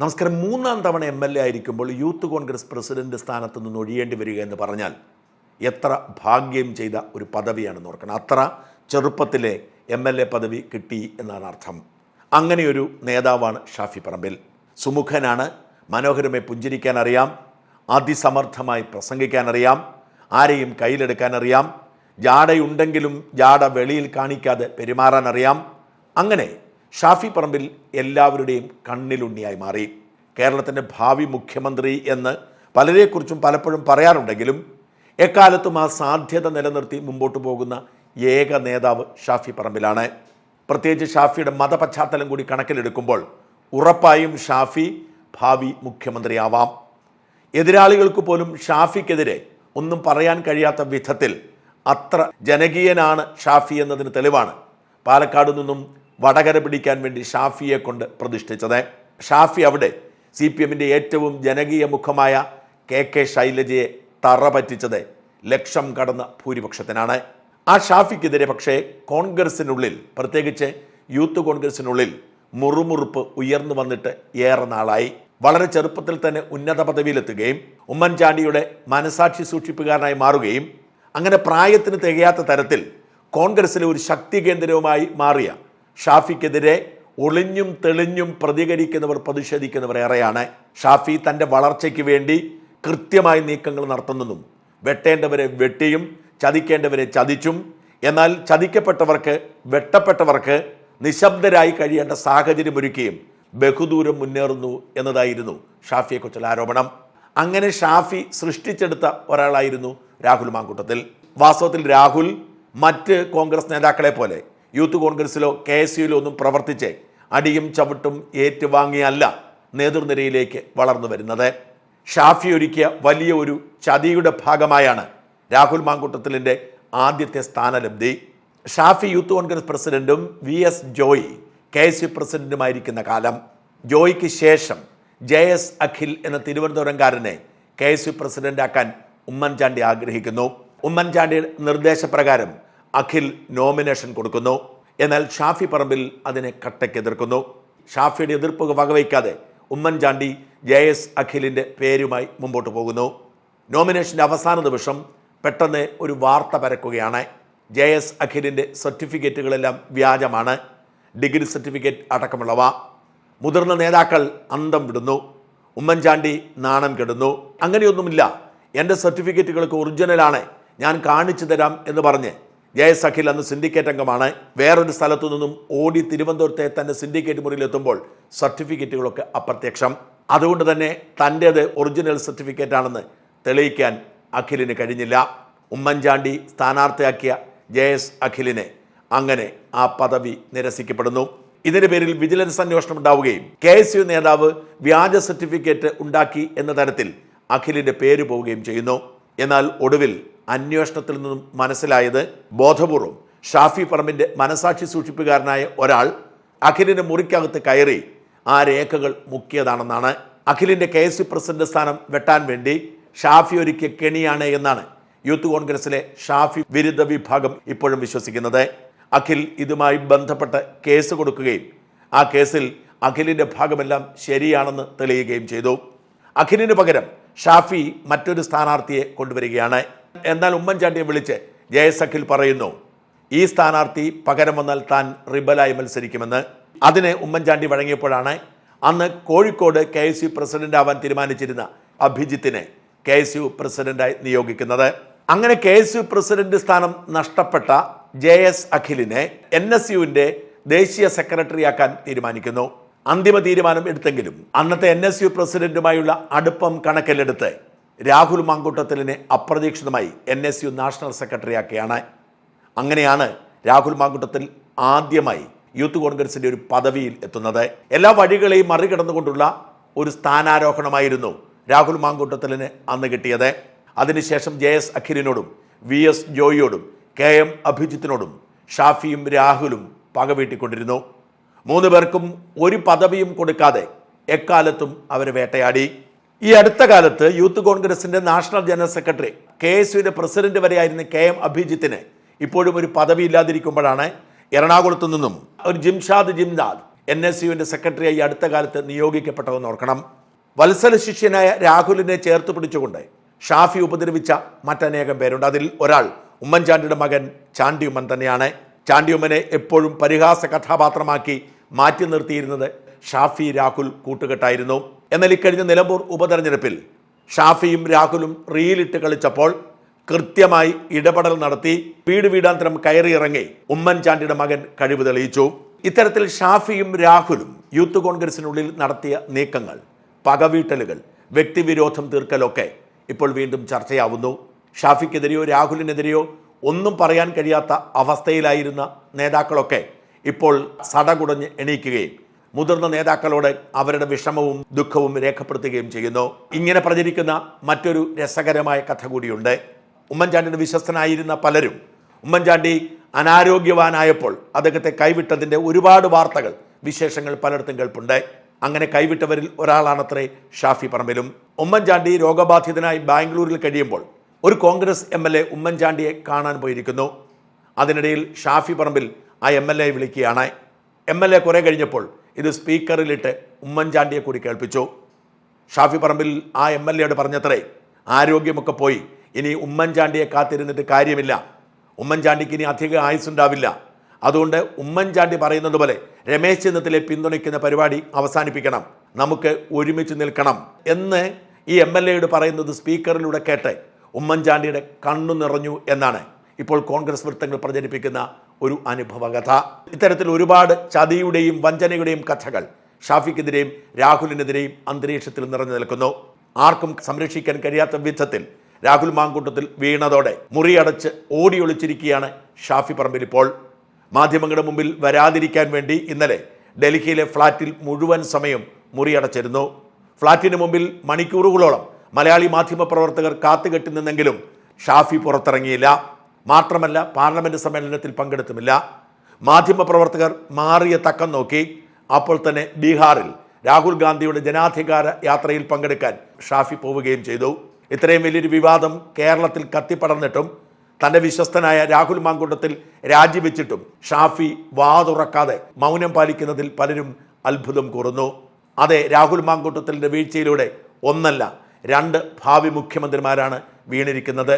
നമസ്കാരം. മൂന്നാം തവണ എം എൽ എ ആയിരിക്കുമ്പോൾ യൂത്ത് കോൺഗ്രസ് പ്രസിഡന്റ് സ്ഥാനത്ത് നിന്ന് ഒഴിയേണ്ടി വരിക എന്ന് പറഞ്ഞാൽ എത്ര ഭാഗ്യം ചെയ്ത ഒരു പദവിയാണെന്ന് ഓർക്കണം. അത്ര ചെറുപ്പത്തിലെ എം എൽ എ പദവി കിട്ടി എന്നാണ് അർത്ഥം. അങ്ങനെയൊരു നേതാവാണ് ഷാഫി പറമ്പിൽ. സുമുഖനാണ് മനോഹരമായി പുഞ്ചിരിക്കാൻ അറിയാം അതിസമർത്ഥമായി പ്രസംഗിക്കാൻ അറിയാം ആരെയും കയ്യിലെടുക്കാൻ അറിയാം ജാടയുണ്ടെങ്കിലും ജാട വെളിയിൽ കാണിക്കാതെ പെരുമാറാൻ അറിയാം. അങ്ങനെ ഷാഫി പറമ്പിൽ എല്ലാവരുടെയും കണ്ണിലുണ്ണിയായി മാറി. കേരളത്തിന്റെ ഭാവി മുഖ്യമന്ത്രി എന്ന് പലരെക്കുറിച്ചും പലപ്പോഴും പറയാറുണ്ടെങ്കിലും എക്കാലത്തും ആ സാധ്യത നിലനിർത്തി മുമ്പോട്ട് പോകുന്ന ഏക നേതാവ് ഷാഫി പറമ്പിലാണ്. പ്രത്യേകിച്ച് ഷാഫിയുടെ മതപശ്ചാത്തലം കൂടി കണക്കിലെടുക്കുമ്പോൾ ഉറപ്പായും ഷാഫി ഭാവി മുഖ്യമന്ത്രിയാവാം. എതിരാളികൾക്ക് പോലും ഷാഫിക്കെതിരെ ഒന്നും പറയാൻ കഴിയാത്ത വിധത്തിൽ അത്ര ജനകീയനാണ് ഷാഫി എന്നതിന് തെളിവാണ്. പാലക്കാട് നിന്നും വടകര പിടിക്കാൻ വേണ്ടി ഷാഫിയെ കൊണ്ട് പ്രതിഷ്ഠിച്ചത്. ഷാഫി അവിടെ സി പി എമ്മിന്റെ ഏറ്റവും ജനകീയ മുഖമായ കെ കെ ശൈലജയെ തറ പറ്റിച്ചത് ലക്ഷം കടന്ന ഭൂരിപക്ഷത്തിനാണ്. ആ ഷാഫിക്കെതിരെ പക്ഷേ കോൺഗ്രസിനുള്ളിൽ പ്രത്യേകിച്ച് യൂത്ത് കോൺഗ്രസിനുള്ളിൽ മുറുമുറുപ്പ് ഉയർന്നു വന്നിട്ട് ഏറെ നാളായി. വളരെ ചെറുപ്പത്തിൽ തന്നെ ഉന്നത പദവിയിലെത്തുകയും ഉമ്മൻചാണ്ടിയുടെ മനസാക്ഷി സൂക്ഷിപ്പുകാരനായി മാറുകയും അങ്ങനെ പ്രായത്തിന് തികയാത്ത തരത്തിൽ കോൺഗ്രസിലെ ഒരു ശക്തി കേന്ദ്രവുമായി മാറിയ ഷാഫിക്കെതിരെ ഒളിഞ്ഞും തെളിഞ്ഞും പ്രതികരിക്കുന്നവർ പ്രതിഷേധിക്കുന്നവർ ഏറെയാണ്. ഷാഫി തന്റെ വളർച്ചയ്ക്ക് വേണ്ടി കൃത്യമായി നീക്കങ്ങൾ നടത്തുന്നതും വെട്ടേണ്ടവരെ വെട്ടിയും ചതിക്കേണ്ടവരെ ചതിച്ചും എന്നാൽ ചതിക്കപ്പെട്ടവർക്ക് വെട്ടപ്പെട്ടവർക്ക് നിശബ്ദരായി കഴിയേണ്ട സാഹചര്യം ഒരുക്കുകയും ബഹുദൂരം മുന്നേറുന്നു എന്നതായിരുന്നു ഷാഫിയെക്കുറിച്ചുള്ള ആരോപണം. അങ്ങനെ ഷാഫി സൃഷ്ടിച്ചെടുത്ത ഒരാളായിരുന്നു രാഹുൽ മാങ്കൂട്ടത്തിൽ. വാസ്തവത്തിൽ രാഹുൽ മറ്റ് കോൺഗ്രസ് നേതാക്കളെ പോലെ യൂത്ത് കോൺഗ്രസിലോ കെ എസ് യുയിലോ ഒന്നും പ്രവർത്തിച്ച് അടിയും ചവിട്ടും ഏറ്റുവാങ്ങിയല്ല നേതൃനിരയിലേക്ക് വളർന്നു വരുന്നത്. ഷാഫി ഒരുക്കിയ വലിയ ഒരു ചതിയുടെ ഭാഗമായാണ് രാഹുൽ മാങ്കൂട്ടത്തിലിന്റെ ആദ്യത്തെ സ്ഥാനലബ്ധി. ഷാഫി യൂത്ത് കോൺഗ്രസ് പ്രസിഡന്റും V S Joy K S U പ്രസിഡന്റുമായിരിക്കുന്ന കാലം. ജോയിക്ക് ശേഷം ജെ എസ് അഖിൽ എന്ന തിരുവനന്തപുരംകാരനെ കെ എസ് യു പ്രസിഡന്റാക്കാൻ ഉമ്മൻചാണ്ടി ആഗ്രഹിക്കുന്നു. ഉമ്മൻചാണ്ടിയുടെ നിർദ്ദേശപ്രകാരം അഖിൽ നോമിനേഷൻ കൊടുക്കുന്നു. എന്നാൽ ഷാഫി പറമ്പിൽ അതിനെ കട്ടയ്ക്ക് എതിർക്കുന്നു. ഷാഫിയുടെ എതിർപ്പ് വകവയ്ക്കാതെ ഉമ്മൻചാണ്ടി ജെ എസ് അഖിലിന്റെ പേരുമായി മുമ്പോട്ട് പോകുന്നു. നോമിനേഷന്റെ അവസാന ദിവസം പെട്ടെന്ന് ഒരു വാർത്ത പരക്കുകയാണ്. ജെ എസ് അഖിലിന്റെ സർട്ടിഫിക്കറ്റുകളെല്ലാം വ്യാജമാണ്. ഡിഗ്രി സർട്ടിഫിക്കറ്റ് അടക്കമുള്ളവ. മുതിർന്ന നേതാക്കൾ അന്തം വിടുന്നു. ഉമ്മൻചാണ്ടി നാണം കെടുന്നു. അങ്ങനെയൊന്നുമില്ല. എന്റെ സർട്ടിഫിക്കറ്റുകൾക്ക് ഒറിജിനലാണ്. ഞാൻ കാണിച്ചു തരാം എന്ന് പറഞ്ഞ് ജെ എസ് അഖിൽ അന്ന് സിൻഡിക്കേറ്റ് അംഗമാണ്. വേറൊരു സ്ഥലത്തു നിന്നും ഓടി തിരുവനന്തപുരത്തെ തന്റെ സിൻഡിക്കേറ്റ് മുറിയിൽ മുറിയിലെത്തുമ്പോൾ സർട്ടിഫിക്കറ്റുകളൊക്കെ അപ്രത്യക്ഷം. അതുകൊണ്ട് തന്നെ തന്റേത് ഒറിജിനൽ സർട്ടിഫിക്കറ്റ് ആണെന്ന് തെളിയിക്കാൻ അഖിലിന് കഴിഞ്ഞില്ല. ഉമ്മൻചാണ്ടി സ്ഥാനാർത്ഥിയാക്കിയ ജെ എസ് അഖിലിനെ അങ്ങനെ ആ പദവി നിരസിക്കപ്പെടുന്നു. ഇതിന്റെ പേരിൽ വിജിലൻസ് അന്വേഷണം ഉണ്ടാവുകയും കെ എസ് യു നേതാവ് വ്യാജ സർട്ടിഫിക്കറ്റ് ഉണ്ടാക്കി എന്ന തരത്തിൽ അഖിലിന്റെ പേര് പോവുകയും ചെയ്യുന്നു. എന്നാൽ ഒടുവിൽ അന്വേഷണത്തിൽ നിന്നും മനസ്സിലായത് ബോധപൂർവം ഷാഫി പറമ്പിന്റെ മനസാക്ഷി സൂക്ഷിപ്പുകാരനായ ഒരാൾ അഖിലിന്റെ മുറിക്കകത്ത് കയറി ആ രേഖകൾ മുക്കിയതാണെന്നാണ്. അഖിലിന്റെ കെ എസ് സി പ്രസിഡന്റ് സ്ഥാനം വെട്ടാൻ വേണ്ടി ഷാഫി ഒരുക്കിയ കെണിയാണ് എന്നാണ് യൂത്ത് കോൺഗ്രസിലെ ഷാഫി വിരുദ്ധ വിഭാഗം ഇപ്പോഴും വിശ്വസിക്കുന്നത്. അഖിൽ ഇതുമായി ബന്ധപ്പെട്ട് കേസ് കൊടുക്കുകയും ആ കേസിൽ അഖിലിന്റെ ഭാഗമെല്ലാം ശരിയാണെന്ന് തെളിയുകയും ചെയ്തു. അഖിലിന് പകരം ഷാഫി മറ്റൊരു സ്ഥാനാർത്ഥിയെ കൊണ്ടുവരികയാണ്. എന്നാൽ ഉമ്മൻചാണ്ടിയെ വിളിച്ച് ജെ എസ് അഖിൽ പറയുന്നു ഈ സ്ഥാനാർത്ഥി പകരം വന്നാൽ താൻ റിബലായി മത്സരിക്കുമെന്ന്. അതിന് ഉമ്മൻചാണ്ടി വഴങ്ങിയപ്പോഴാണ് അന്ന് Kozhikode K S U president ആവാൻ തീരുമാനിച്ചിരുന്ന അഭിജിത്തിനെ കെ എസ് യു പ്രസിഡന്റായി നിയോഗിക്കുന്നത്. അങ്ങനെ കെ എസ് യു പ്രസിഡന്റ് സ്ഥാനം നഷ്ടപ്പെട്ട ജെ എസ് അഖിലിനെ എൻ എസ് യുവിന്റെ ദേശീയ സെക്രട്ടറിയാക്കാൻ തീരുമാനിക്കുന്നു. അന്തിമ തീരുമാനം എടുത്തെങ്കിലും അന്നത്തെ എൻ എസ് യു പ്രസിഡന്റുമായുള്ള അടുപ്പം കണക്കിലെടുത്ത് രാഹുൽ മാങ്കൂട്ടത്തിലിനെ അപ്രതീക്ഷിതമായി എൻ എസ് യു നാഷണൽ സെക്രട്ടറിയാക്കിയാണ് അങ്ങനെയാണ് രാഹുൽ മാങ്കൂട്ടത്തിൽ ആദ്യമായി യൂത്ത് കോൺഗ്രസിന്റെ ഒരു പദവിയിൽ എത്തുന്നത്. എല്ലാ വഴികളെയും മറികടന്നുകൊണ്ടുള്ള ഒരു സ്ഥാനാരോഹണമായിരുന്നു രാഹുൽ മാങ്കൂട്ടത്തിലിന് അന്ന് കിട്ടിയത്. അതിനുശേഷം ജെ എസ് അഖിലിനോടും വി എസ് ജോയിയോടും കെ എം അഭിജിത്തിനോടും ഷാഫിയും രാഹുലും പകവീട്ടിക്കൊണ്ടിരുന്നു. മൂന്ന് പേർക്കും ഒരു പദവിയും കൊടുക്കാതെ എക്കാലത്തും അവർ വേട്ടയാടി. ഈ അടുത്ത കാലത്ത് യൂത്ത് കോൺഗ്രസിന്റെ national general secretary K S യുവിന്റെ president വരെയായിരുന്ന കെ എം അഭിജിത്തിന് ഇപ്പോഴും ഒരു പദവി ഇല്ലാതിരിക്കുമ്പോഴാണ് എറണാകുളത്തു നിന്നും ഒരു ജിംഷാദ് ജിംദാദ് എൻ എസ് യുവിന്റെ സെക്രട്ടറിയായി അടുത്ത കാലത്ത് നിയോഗിക്കപ്പെട്ടതെന്ന് ഓർക്കണം. വത്സല ശിഷ്യനായ രാഹുലിനെ ചേർത്ത് പിടിച്ചുകൊണ്ട് ഷാഫി ഉപദ്രവിച്ച മറ്റനേകം പേരുണ്ട്. അതിൽ ഒരാൾ ഉമ്മൻചാണ്ടിയുടെ മകൻ ചാണ്ടിയുമ്മൻ തന്നെയാണ്. ചാണ്ടിയുമ്മനെ എപ്പോഴും പരിഹാസ കഥാപാത്രമാക്കി മാറ്റി നിർത്തിയിരുന്നത് ഷാഫി രാഹുൽ കൂട്ടുകെട്ടായിരുന്നു. എന്നാൽ ഇക്കഴിഞ്ഞ നിലമ്പൂർ ഉപതെരഞ്ഞെടുപ്പിൽ ഷാഫിയും രാഹുലും റീലിട്ട് കളിച്ചപ്പോൾ കൃത്യമായി ഇടപെടൽ നടത്തി വീട് വീടാന്തരം കയറിയിറങ്ങി ഉമ്മൻചാണ്ടിയുടെ മകൻ കഴിവ് തെളിയിച്ചു. ഇത്തരത്തിൽ ഷാഫിയും രാഹുലും യൂത്ത് കോൺഗ്രസിനുള്ളിൽ നടത്തിയ നീക്കങ്ങൾ പകവീട്ടലുകൾ വ്യക്തിവിരോധം തീർക്കലൊക്കെ ഇപ്പോൾ വീണ്ടും ചർച്ചയാവുന്നു. ഷാഫിക്കെതിരെയോ രാഹുലിനെതിരെയോ ഒന്നും പറയാൻ കഴിയാത്ത അവസ്ഥയിലായിരുന്ന നേതാക്കളൊക്കെ ഇപ്പോൾ സടകുടഞ്ഞ് എണീക്കുകയും മുതിർന്ന നേതാക്കളോട് അവരുടെ വിഷമവും ദുഃഖവും രേഖപ്പെടുത്തുകയും ചെയ്യുന്നു. ഇങ്ങനെ പ്രചരിക്കുന്ന മറ്റൊരു രസകരമായ കഥ കൂടിയുണ്ട്. ഉമ്മൻചാണ്ടിയുടെ വിശ്വസ്തനായിരുന്ന പലരും ഉമ്മൻചാണ്ടി അനാരോഗ്യവാനായപ്പോൾ അദ്ദേഹത്തെ കൈവിട്ടതിന്റെ ഒരുപാട് വാർത്തകൾ വിശേഷങ്ങൾ പലയിടത്തും കേൾപ്പുണ്ട്. അങ്ങനെ കൈവിട്ടവരിൽ ഒരാളാണത്രേ ഷാഫി പറമ്പിലും. ഉമ്മൻചാണ്ടി രോഗബാധിതനായി ബാംഗ്ലൂരിൽ കഴിയുമ്പോൾ ഒരു കോൺഗ്രസ് എം എൽ എ ഉമ്മൻചാണ്ടിയെ കാണാൻ പോയിരിക്കുന്നു. അതിനിടയിൽ ഷാഫി പറമ്പിൽ ആ എം എൽ എ വിളിക്കുകയാണ്. എം എൽ എ കുറെ കഴിഞ്ഞപ്പോൾ ഇത് സ്പീക്കറിലിട്ട് ഉമ്മൻചാണ്ടിയെ കൂടി കേൾപ്പിച്ചു. ഷാഫി പറമ്പിൽ ആ എം എൽ എയോട് പറഞ്ഞത്രേ ആരോഗ്യമൊക്കെ പോയി. ഇനി ഉമ്മൻചാണ്ടിയെ കാത്തിരുന്നിട്ട് കാര്യമില്ല. ഉമ്മൻചാണ്ടിക്ക് ഇനി അധിക ആയുസ്സുണ്ടാവില്ല. അതുകൊണ്ട് ഉമ്മൻചാണ്ടി പറയുന്നത് പോലെ രമേശ് ചെന്നിത്തലയെ പിന്തുണയ്ക്കുന്ന പരിപാടി അവസാനിപ്പിക്കണം. നമുക്ക് ഒരുമിച്ച് നിൽക്കണം എന്ന് ഈ എം എൽ എയോട് പറയുന്നത് സ്പീക്കറിലൂടെ കേട്ട് ഉമ്മൻചാണ്ടിയുടെ കണ്ണു നിറഞ്ഞു എന്നാണ് ഇപ്പോൾ കോൺഗ്രസ് വൃത്തങ്ങൾ പ്രചരിപ്പിക്കുന്ന ഒരു അനുഭവകഥ. ഇത്തരത്തിൽ ഒരുപാട് ചതിയുടെയും വഞ്ചനയുടെയും കഥകൾ ഷാഫിക്കെതിരെയും രാഹുലിനെതിരെയും അന്തരീക്ഷത്തിൽ നിറഞ്ഞു നിൽക്കുന്നു. ആർക്കും സംരക്ഷിക്കാൻ കഴിയാത്ത വിധത്തിൽ രാഹുൽ മാങ്കൂട്ടത്തിൽ വീണതോടെ മുറിയടച്ച് ഓടിയൊളിച്ചിരിക്കുകയാണ് ഷാഫി പറമ്പിൽ ഇപ്പോൾ. മാധ്യമങ്ങളുടെ മുമ്പിൽ വരാതിരിക്കാൻ വേണ്ടി ഇന്നലെ ഡൽഹിയിലെ ഫ്ളാറ്റിൽ മുഴുവൻ സമയം മുറിയടച്ചിരുന്നു. ഫ്ളാറ്റിന് മുമ്പിൽ മണിക്കൂറുകളോളം മലയാളി മാധ്യമ പ്രവർത്തകർ കാത്തുകെട്ടി നിന്നെങ്കിലും ഷാഫി പുറത്തിറങ്ങിയില്ല. മാത്രമല്ല പാർലമെന്റ് സമ്മേളനത്തിൽ പങ്കെടുത്തുമില്ല. മാധ്യമപ്രവർത്തകർ മാറിയ തക്കം നോക്കി. അപ്പോൾ തന്നെ ബീഹാറിൽ രാഹുൽ ഗാന്ധിയുടെ ജനാധികാര യാത്രയിൽ പങ്കെടുക്കാൻ ഷാഫി പോവുകയും ചെയ്തു. ഇത്രയും വലിയൊരു വിവാദം കേരളത്തിൽ കത്തിപ്പടർന്നിട്ടും തന്റെ വിശ്വസ്തനായ രാഹുൽ മാങ്കുണ്ടത്തിൽ രാജിവെച്ചിട്ടും ഷാഫി വാതുറക്കാതെ മൗനം പാലിക്കുന്നതിൽ പലരും അത്ഭുതം കൂറുന്നു. അതെ രാഹുൽ മാങ്കൂട്ടത്തിന്റെ വീഴ്ചയിലൂടെ ഒന്നല്ല രണ്ട് ഭാവി മുഖ്യമന്ത്രിമാരാണ് വീണിരിക്കുന്നത്.